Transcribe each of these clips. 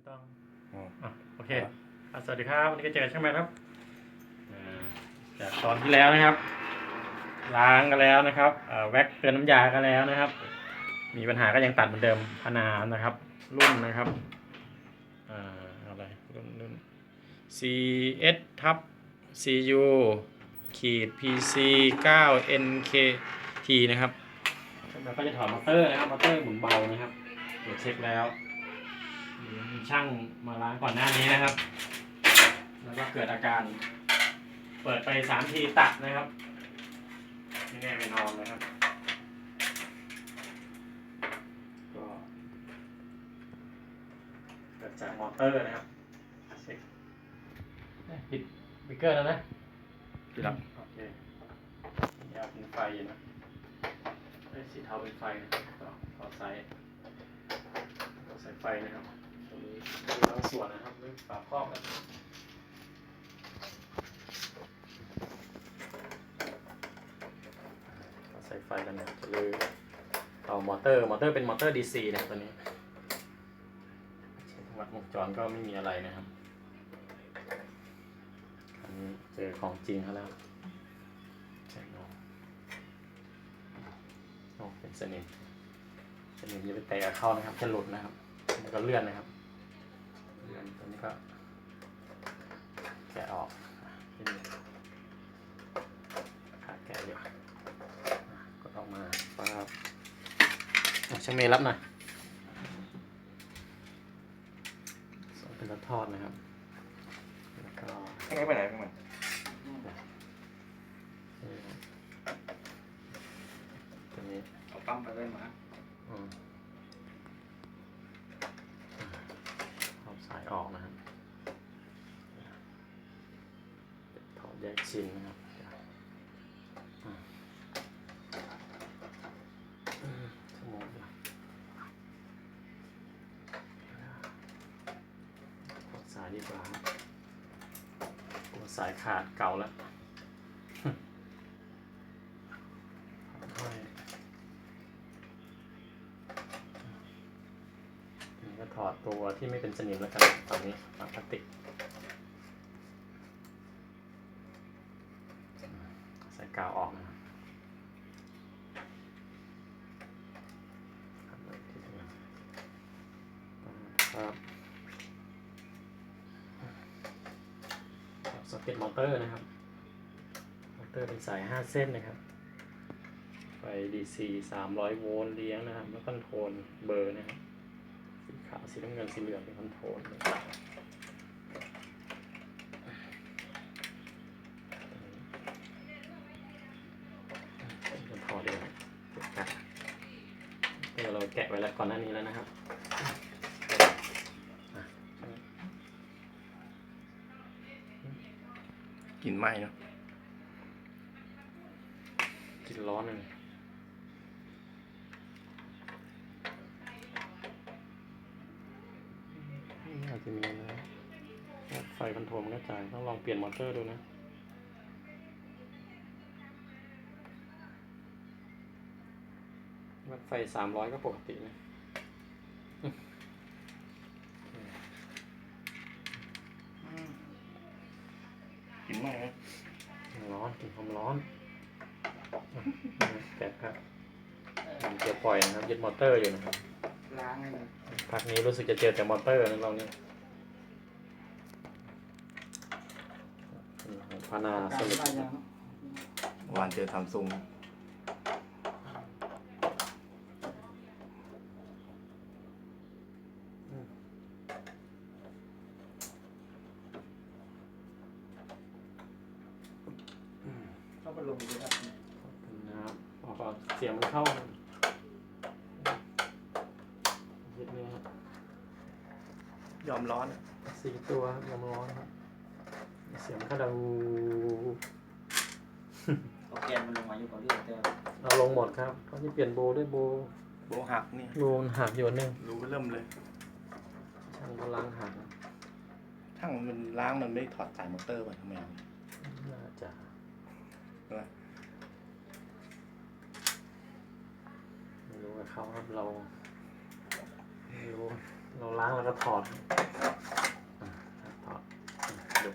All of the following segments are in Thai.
ไม่ต้องอ๋ออะโอเคอะสวัสดีครับวันนี้ก็เจอช่างแมนครับอ่าจากตอนที่แล้วนะครับ ล้างกันแล้วนะครับอ่าแว็กเตือนน้ำยากันแล้วนะครับ มีปัญหาก็ยังตัดเหมือนเดิมพนานะครับ รุ่นนะครับอ่าอะไรรุ่นรุ่น CS ทับ CU ขีด PC 9 NKT นะครับ แล้วก็จะถอดมอเตอร์นะครับมอเตอร์หมุนเบานะครับตรวจเช็คแล้วมี ช่างมาล้างก่อนหน้านี้นะครับ แล้วก็เกิดอาการ เปิดไปสามทีตัดนะครับไม่แน่ไม่นอนนะครับ ก็เกิดจากมอเตอร์นะครับเช็คปิดเบรกเกอร์แล้วนะพี่รับโอเคยาเป็นไฟนะไอ้ยสีเทาเป็นไฟนะครับต่อต่อสายต่อสายไฟนะครับตรงนี้ดู บางส่วนนะครับเรื่องฝาครอบนะต่อสายไฟกันนะจะเลยต่อมอเตอร์มอเตอร์เป็นมอเตอร์ DC นะตัวนี้ช็ควัดวงจรก็ไม่มีอะไรนะครับอันนี้เจอของจริงแล้วใช่นกนกเป็นสนิมสนิมอย่าไปแตะเข้านะครับจะหลุดนะครับแล้วก็เลื่อนนะครับ ก็แกะออกที่นี่ขาดแกะอยู่อะกดออกมาปั๊บอะช่างเมย์รับหน่อยส่งเป็นรถทอดนะครับ แล้วก็ให้ไปไหนพวกมันตัวนี้เอาปั๊มไปได้มาอืมเอาสายออกนะครับถอด แยกชิ้นนะครับอืมอืมชั่วโมงเดียวถอดสายดีกว่าครับกลัวสายขาดเก่าแล้วถอดตัวที่ไม่เป็นสนิมแล้วกันตอนนี้ฝาพลาสติก ใส่ กาวออกนะครับทำไว้ที่ตรงนั้นครับครับสเก็ตมอเตอร์นะครับ มอเตอร์เป็นสาย 5 เส้นนะครับ ไฟ DC 300 โวลต์เลี้ยงนะครับ แล้วคอนโทรลเบอร์นะครับ สีขาว สีน้ำเงิน สีเหลืองเป็นคอนโทรลนะครับจะพอดีนะ เก็บกัดเดี๋ยวเราแกะไว้แล้วก่อนหน้านี้แล้วนะครับอะกลิ่นไหม้เนาะกินร้อนหนึ่งนี่อาจจะมีนะไฟคอนโทรลมันก็จ่ายต้องลองเปลี่ยนมอเตอร์ดูนะ ไฟสามร้อยก็ปกตินะกลิ่นไหม้ไหมร้อนกินความร้อนแต่ครับมันจะปล่อยนะครับยึดมอเตอร์อยู่นะครับล้างให้มันพักนี้รู้สึกจะเจอแต่มอเตอร์นะเราเนี่ยพานาสการลิดได้ยังวานเจอทำซุง เข้าไปลงดูครับ นะครับพอเสียงมันเข้ายึดนี่ครับยอมร้อนอะสี่ตัวครับลมร้อนครับ เสียงมันก็ดังเอาแกนมันลงมาอยู่กับเรื่องแต่เอาลงหมดครับเขาจะเปลี่ยนโบด้วยโบโบหักเนี่ยโบมันหักอยู่อันหนึงรู้เริ่มเลยช่างเขาล้างหักช่างมันล้างมันไม่ถอดสายมอเตอร์ไปทำไมน่าจะ ใช่ไหม ไม่ รู้กับเขาครับเราไม่รู้เราล้างแล้วก็ถอดอะถอดยกบ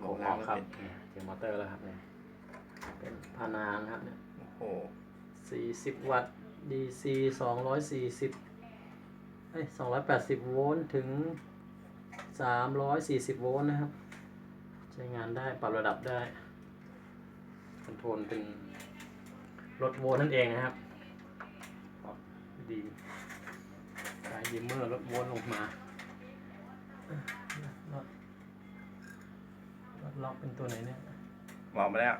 โอ้อกโหล้างครับไม่เป็นเนี่ยเจอมอเตอร์แล้วครับเนี่ยเป็นพานานะครับเนี่ยโอ้โหสี่สิบวัตต์ DC สองร้อยสี่สิบเอ้ยสองร้อยแปดสิบโวลต์ถึงสามร้อยสี่สิบโวลต์นะครับ ใช้งานได้ปรับระดับได้คอนโทรลเป็นลดโวลต์นั่นเองนะครับปรับ ดีสายยิมเมอร์ลดโวลต์ลงมาล็อกล็อกล็อกเป็นตัวไหนเนี่ยหมอกมาแล้ว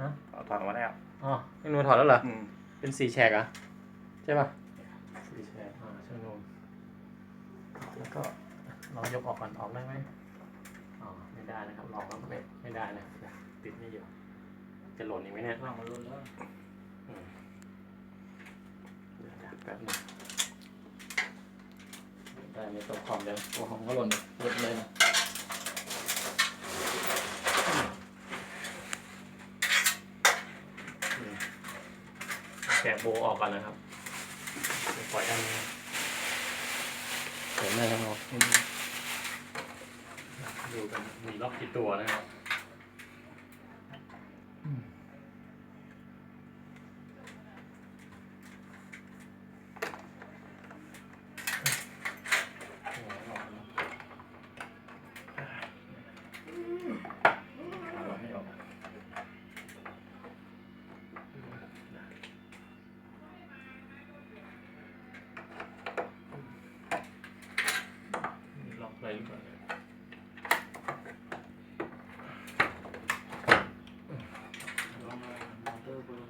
ฮะเอาถอดออกมาแล้วอ๋อเป็นนูถอดแล้วเหรอ อืมเป็นสีแฉกเหรอะใช่ป่ะสีแฉกอ่าช่างนูนแล้วก็ลองยกออกก่อนออกได้ไหมอ๋อไม่ได้นะครับลองแล้วไม่ไม่ได้นะครับติดไม่อยู่จะหล่นอีกไหมเนี่ยว่างมันรุนแล้วอืมเดี๋ยวนะ แป๊บนึงได้ไม่ตกคอมเดี๋ยวตัวคอมก็หล่นหล่นเลยนะอืมแกะโบออกก่อนนะครับเดี๋ยวปล่อยด้านนี้เห็นไหมครับเราดูกันมีล็อกกี่ตัวนะครับอืม ล็อกเลยหรือเปล่าเนี่ย ลงมามอเตอร์บน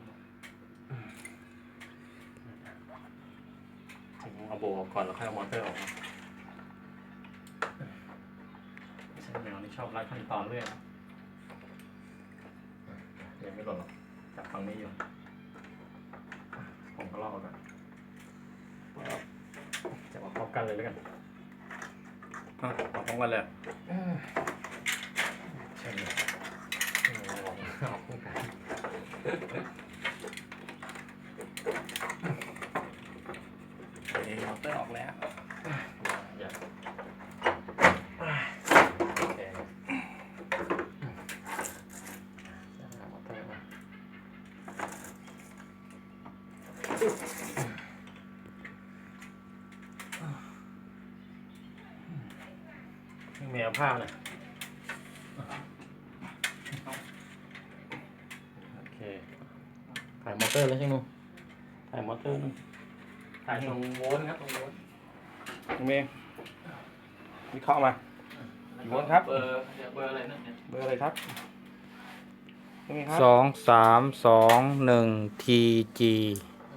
ถึง เอาโบออกก่อนแล้วค่อยเอามอเตอร์ออกมาไม่ใช่แมวนี่ชอบรัดขั้นตอนเรื่อยยังไม่หล่นหรอกจับฝั่งนี้อยู่ผมก็ลอกกันจะมาพร้อมกันเลยแล้วกันอะเอาพร้อมกันเลยใช่เลยเอาออกเอาออกกันเองมอเตอร์ออกแล้วอย่าโอเคจะหาเตอร์มาแมวภาพนะโอเคถ่ายมอเตอร์แล้วใช่ไหมถ่ายมอเตอร์นึง ถ่ายตรงโวลต์ครับตรงโวลต์น้องเมย์วิเคราะห์มา กี่โวลต์ครับ เบอร์เดี๋ยวเบอร์อะไรนั่นเนี่ยเบอร์อะไรครับน้องเมย์ครับสองสามสองหนึ่งทีจี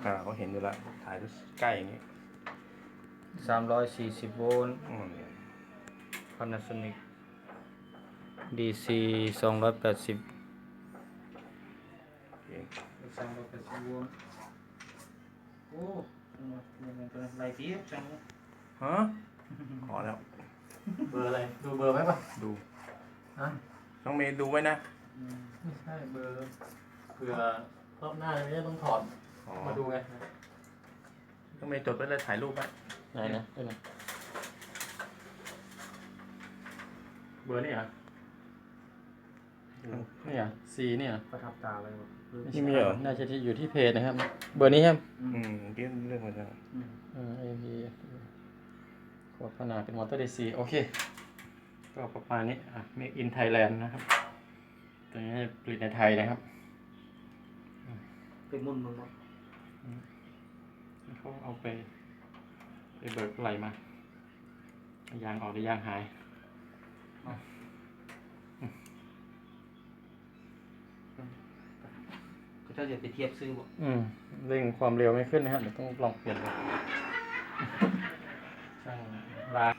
อ่าเขาเห็นอยู่แล้วถ่ายใกล้อย่างนี้สามร้อยสี่สิบโวลต์ อืม Panasonic DC สองร้อยแปดสิบโอเค สามร้อยแปดสิบโวลต์โอ้เนี่ยมันเป็น ไรที่จังฮะขอแล้ว เบอร์อะไร ดูเบอร์ไหมป่ะดูอะน้องเมย์ดูไว้นะไม่ใช่เบอร์เผื่อรอบหน้าจะต้องถอดอ๋อมาดูไงน้องเมย์จดไว้เลยถ่ายรูปไว้ไหนนะได้ไหมเบอร์นี่เหรอนี่ เหรอ C นี่เหรอประทับตาเลยไม่ใช่น่าจะที่อยู่ที่เพจนะครับ เบอร์นี้ครับ อืมเรื่องเรื่องมันจะเออ AP ขวดขนาดเป็นมอเตอร์ดีซีโอเค ก็ประมาณนี้ อะ Make in Thailand นะครับ ตัวนี้ผลิตในไทยนะครับ เป็นมุนมุนหมดเขาเอาไป ไปเบิกอะไรมาเอายางออกได้ยางหาย ก็ถ้าจะไปเทียบซื้อบ่อืมเร่งความเร็วไม่ขึ้นนะครับเดี๋ยวต้องลองเปลี่ยนดูช่างร้าน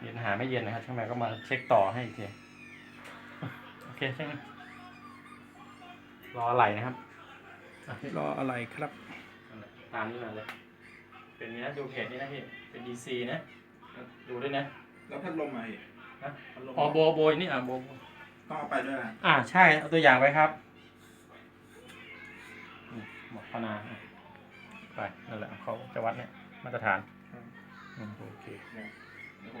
เย็นหาไม่เย็นนะครับช่างแม่ก็มาเช็คต่อให้อีกทีโอเคใช่ไหมรออะไรนะครับอะรออะไรครับ ตามนี้มาเลยเป็นนี้นะดูเพจนี้นะพี่เป็น DC นะ ดูด้วยนะแล้วพัดลมมาอีกนะพัดลมอ๋อโบโบยนี่อะโบโบต้องเอาไปด้วยนะอ่าใช่เอาตัวอย่างไปครับนี่ หมดพนาอะไปนั่นแหละเขาจะวัดเนี่ยมาตรฐานครับอืมโอเคเนี่ย